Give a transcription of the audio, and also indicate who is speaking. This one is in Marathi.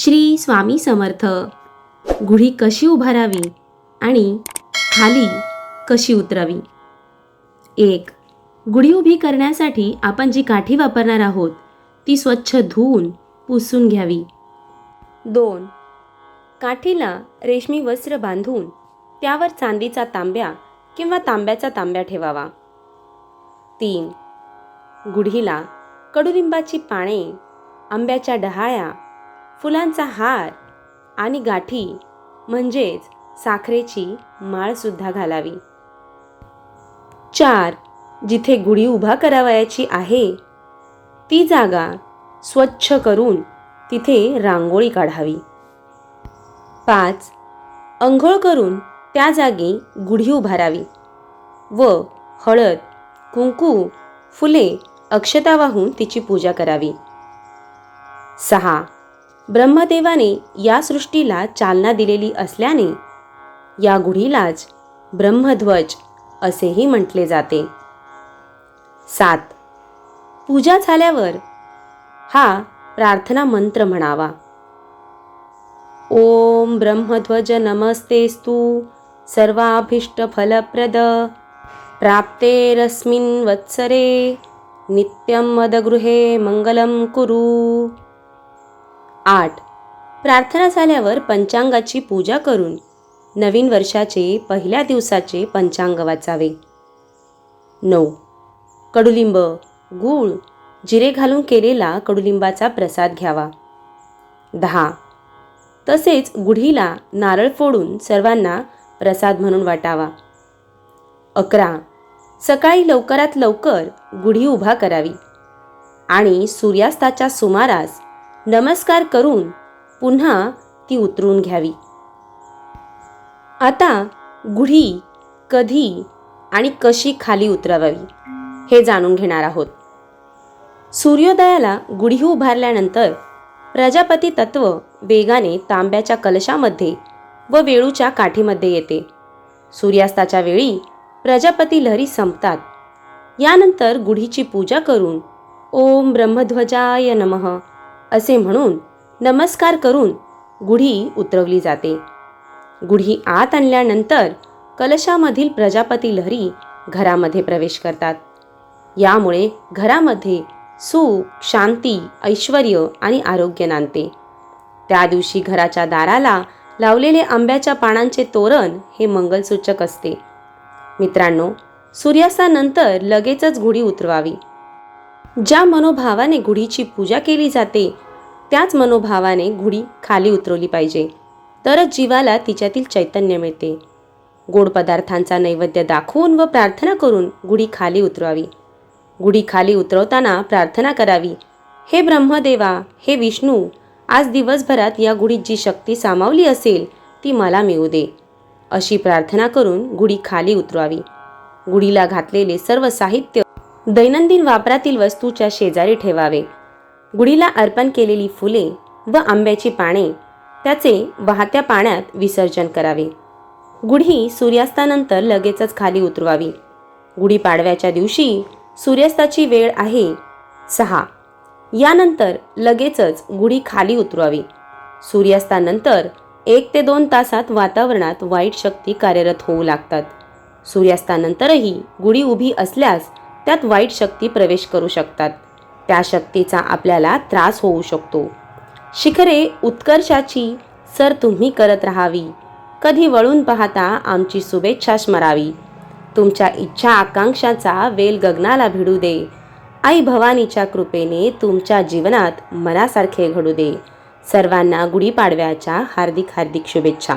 Speaker 1: श्री स्वामी समर्थ. गुढी कशी उभारावी आणि खाली कशी उतरावी? एक गुढी उभी करण्यासाठी आपण जी काठी वापरणार आहोत ती स्वच्छ धुवून पुसून घ्यावी. दोन काठीला रेशमी वस्त्र बांधून त्यावर चांदीचा तांब्या किंवा तांब्याचा तांब्या ठेवावा. तीन गुढीला कडुलिंबाची पाने आंब्याच्या डहाळ्या फुलांचा हार आणि गाठी म्हणजेच साखरेची माळसुद्धा घालावी. चार जिथे गुढी उभा करावयाची आहे ती जागा स्वच्छ करून तिथे रांगोळी काढावी. पाच अंघोळ करून त्या जागी गुढी उभारावी व हळद कुंकू फुले अक्षता वाहून तिची पूजा करावी. सहा ब्रह्मदेवाने या सृष्टीला चालना दिलेली असल्याने या गुढीलाच ब्रह्मध्वज असेही म्हटले जाते. सात. पूजा झाल्यावर हा प्रार्थना मंत्र म्हणावा. ओम ब्रह्मध्वज नमस्तेस्तु सर्वाभीष्टफलप्रद प्राप्तेरस्मिन् वत्सरे नित्यं मदगृहे मंगलं कुरु। आठ. प्रार्थना झाल्यावर पंचांगाची पूजा करून नवीन वर्षाचे पहिल्या दिवसाचे पंचांग वाचावे. नऊ. कडुलिंब गूळ जिरे घालून केलेला कडुलिंबाचा प्रसाद घ्यावा. दहा. तसेच गुढीला नारळ फोडून सर्वांना प्रसाद म्हणून वाटावा. अकरा. सकाळी लवकरात लवकर गुढी उभा करावी आणि सूर्यास्ताच्या सुमारास नमस्कार करून पुन्हा ती उतरून घ्यावी. आता गुढी कधी आणि कशी खाली उतरवावी हे जाणून घेणार आहोत. सूर्योदयाला गुढी उभारल्यानंतर प्रजापती तत्व वेगाने तांब्याच्या कलशामध्ये व वेळूच्या काठीमध्ये येते. सूर्यास्ताच्या वेळी प्रजापती लहरी संपतात. यानंतर गुढीची पूजा करून ओम ब्रह्मध्वजाय नमः असे म्हणून नमस्कार करून गुढी उतरवली जाते. गुढी आत आणल्यानंतर कलशामधील प्रजापती लहरी घरामध्ये प्रवेश करतात. यामुळे घरामध्ये सुख शांती ऐश्वर आणि आरोग्य नांदते. त्या दिवशी घराच्या दाराला लावलेले आंब्याच्या पानांचे तोरण हे मंगलसूचक असते. मित्रांनो सूर्यास्तानंतर लगेचच गुढी उतरवावी. ज्या मनोभावाने गुढीची पूजा केली जाते त्याच मनोभावाने गुढी खाली उतरवली पाहिजे. तरच जीवाला तिच्यातील चैतन्य मिळते. गोड पदार्थांचा नैवेद्य दाखवून व प्रार्थना करून गुढी खाली उतरवावी. गुढी खाली उतरवताना प्रार्थना करावी. हे ब्रह्मदेवा हे विष्णू आज दिवसभरात या गुढीत जी शक्ती सामावली असेल ती मला मिळू दे. अशी प्रार्थना करून गुढी खाली उतरवावी. गुढीला घातलेले सर्व साहित्य दैनंदिन वापरातील वस्तूच्या शेजारी ठेवावे. गुढीला अर्पण केलेली फुले व आंब्याची पाने त्याचे वाहत्या पाण्यात विसर्जन करावे. गुढी सूर्यास्तानंतर लगेचच खाली उतरवावी. गुढीपाडव्याच्या दिवशी सूर्यास्ताची वेळ आहे सहा. यानंतर लगेचच गुढी खाली उतरवावी. सूर्यास्तानंतर एक ते दोन तासात वातावरणात वाईट शक्ती कार्यरत होऊ लागतात. सूर्यास्तानंतरही गुढी उभी असल्यास त्यात वाईट शक्ती प्रवेश करू शकतात. त्या शक्तीचा आपल्याला त्रास होऊ शकतो. शिखरे उत्कर्षाची सर तुम्ही करत राहावी. कधी वळून पाहता आमची शुभेच्छा स्मरावी. तुमच्या इच्छा आकांक्षाचा वेल गगनाला भिडू दे. आई भवानीच्या कृपेने तुमच्या जीवनात मनासारखे घडू दे. सर्वांना गुढीपाडव्याच्या हार्दिक हार्दिक शुभेच्छा.